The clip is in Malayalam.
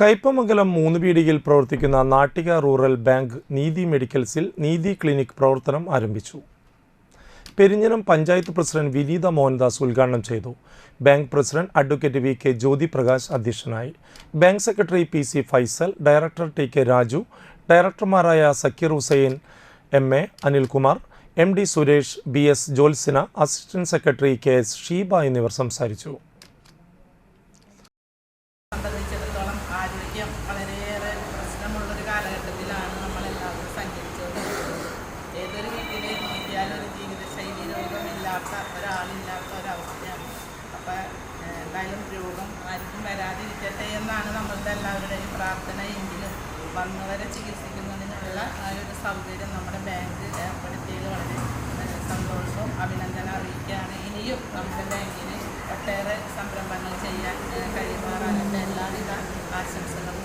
കയ്പമംഗലം മൂന്ന് പീടികയിൽ പ്രവർത്തിക്കുന്ന നാട്ടിക റൂറൽ ബാങ്ക് നീതി മെഡിക്കൽസിൽ നീതി ക്ലിനിക് പ്രവർത്തനം ആരംഭിച്ചു. പെരിഞ്ഞനം പഞ്ചായത്ത് പ്രസിഡന്റ് വിനീത മോഹൻദാസ് ഉദ്ഘാടനം ചെയ്തു. Bank president advocate V K Jyothi Prakash അധ്യക്ഷനായി. Bank secretary P C Faisal director T K Raju ഡയറക്ടർമാരായ Sakkeer Hussain M A Anilkumar M D Suresh B S Jothsina assistant secretary K S Sheeba എന്നിവർ സംസാരിച്ചു. രോഗമില്ലാത്ത ഒരാളില്ലാത്ത ഒരവസ്ഥയാണ്. അപ്പോൾ എന്തായാലും രോഗം ആർക്കും വരാതിരിക്കട്ടെ എന്നാണ് നമ്മളുടെ എല്ലാവരുടെയും പ്രാർത്ഥന. എങ്കിലും വന്നവരെ ചികിത്സിക്കുന്നതിനുള്ള ഒരു സൗകര്യം നമ്മുടെ ബാങ്ക് ഏർപ്പെടുത്തിയത് വളരെ സന്തോഷവും അഭിനന്ദനം അറിയിക്കുകയാണ്. ഇനിയും നമ്മുടെ ബാങ്കിന് ഒട്ടേറെ സംരംഭങ്ങൾ